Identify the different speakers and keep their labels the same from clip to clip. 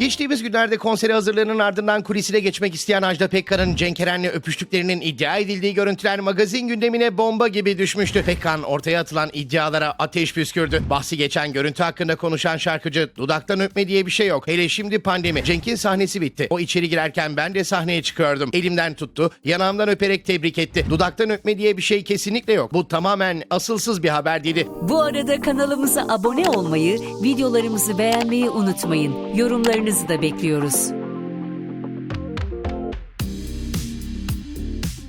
Speaker 1: Geçtiğimiz günlerde konseri hazırlığının ardından kulisine geçmek isteyen Ajda Pekkan'ın Cenk Eren'le öpüştüklerinin iddia edildiği görüntüler magazin gündemine bomba gibi düşmüştü. Pekkan ortaya atılan iddialara ateş püskürdü. Bahsi geçen görüntü hakkında konuşan şarkıcı dudaktan öpme diye bir şey yok. Hele şimdi pandemi. Cenk'in sahnesi bitti. O içeri girerken ben de sahneye çıkıyordum. Elimden tuttu, yanağımdan öperek tebrik etti. Dudaktan öpme diye bir şey kesinlikle yok. Bu tamamen asılsız bir haber dedi.
Speaker 2: Bu arada kanalımıza abone olmayı, videolarımızı beğenmeyi unutmayın. Yorumlarınızı da bekliyoruz.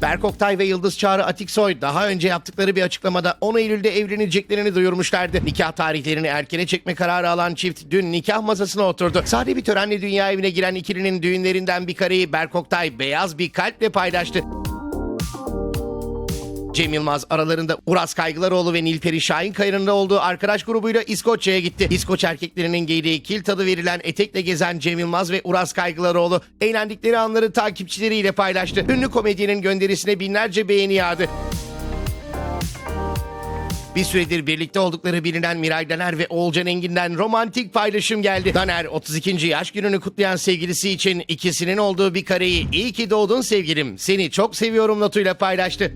Speaker 1: Berk Oktay ve Yıldız Çağrı Atiksoy daha önce yaptıkları bir açıklamada 10 Eylül'de evleneceklerini duyurmuşlardı. Nikah tarihlerini erkene çekme kararı alan çift dün nikah masasına oturdu. Sade bir törenle dünya evine giren ikilinin düğünlerinden bir kareyi Berk Oktay beyaz bir kalple paylaştı. Cem Yılmaz aralarında Uras Kaygılaroğlu ve Nilperi Şahinkaya'nın da olduğu arkadaş grubuyla İskoçya'ya gitti. İskoç erkeklerinin giydiği kil tadı verilen etekle gezen Cem Yılmaz ve Uras Kaygılaroğlu eğlendikleri anları takipçileriyle paylaştı. Ünlü komedyenin gönderisine binlerce beğeni yağdı. Bir süredir birlikte oldukları bilinen Miray Daner ve Oğulcan Engin'den romantik paylaşım geldi. Daner 32. yaş gününü kutlayan sevgilisi için ikisinin olduğu bir kareyi iyi ki doğdun sevgilim seni çok seviyorum notuyla paylaştı.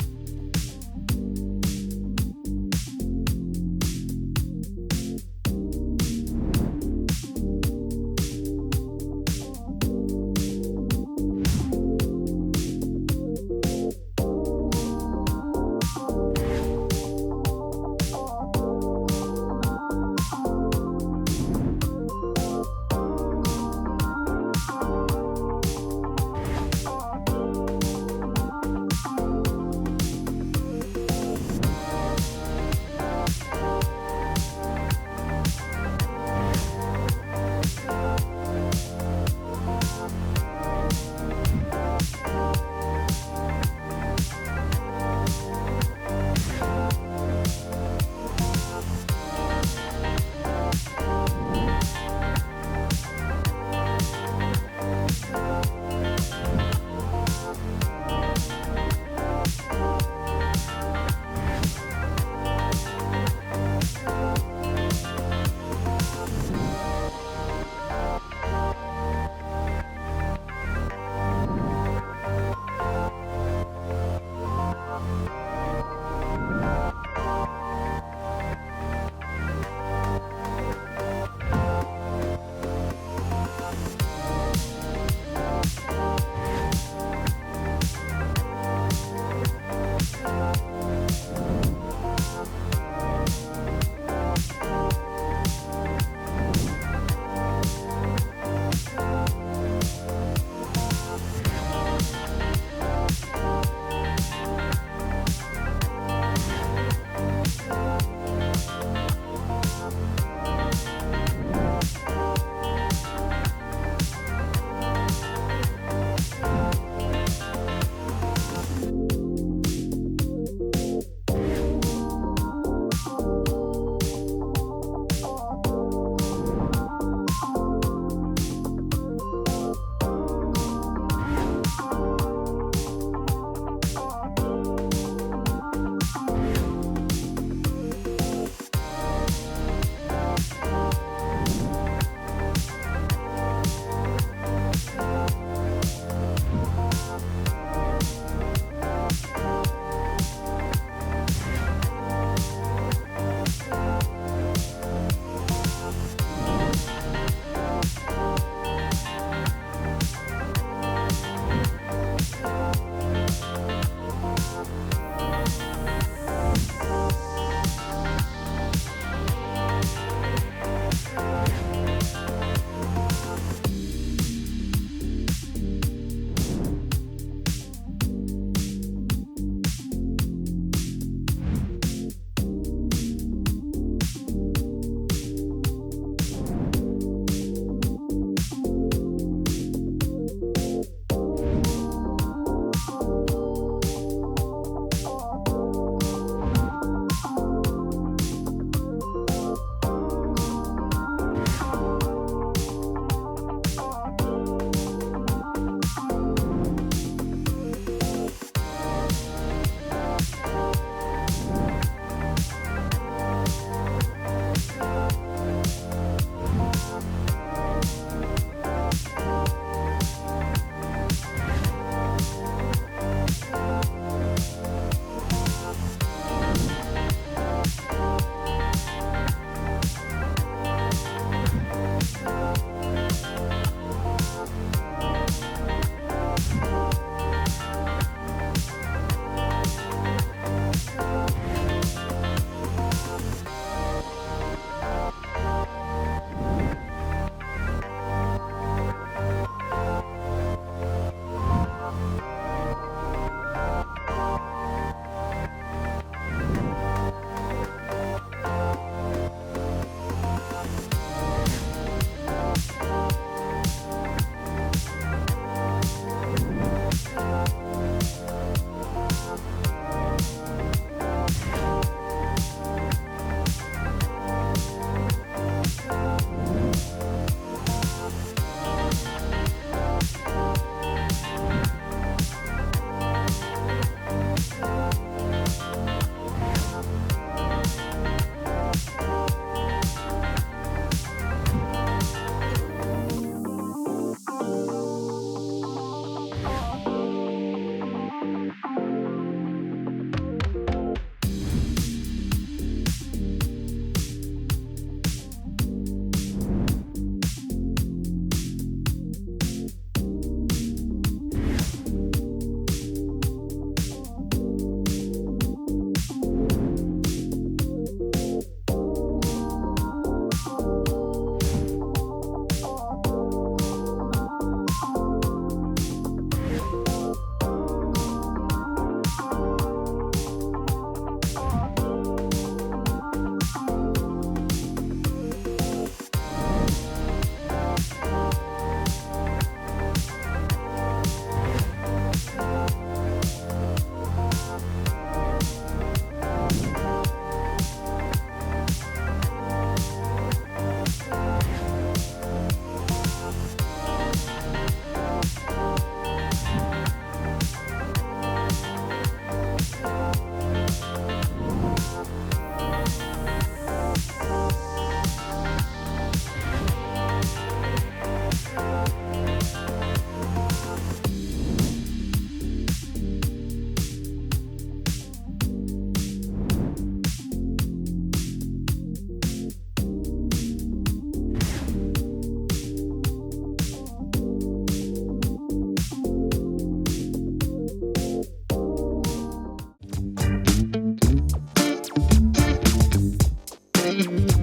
Speaker 1: Mm-hmm.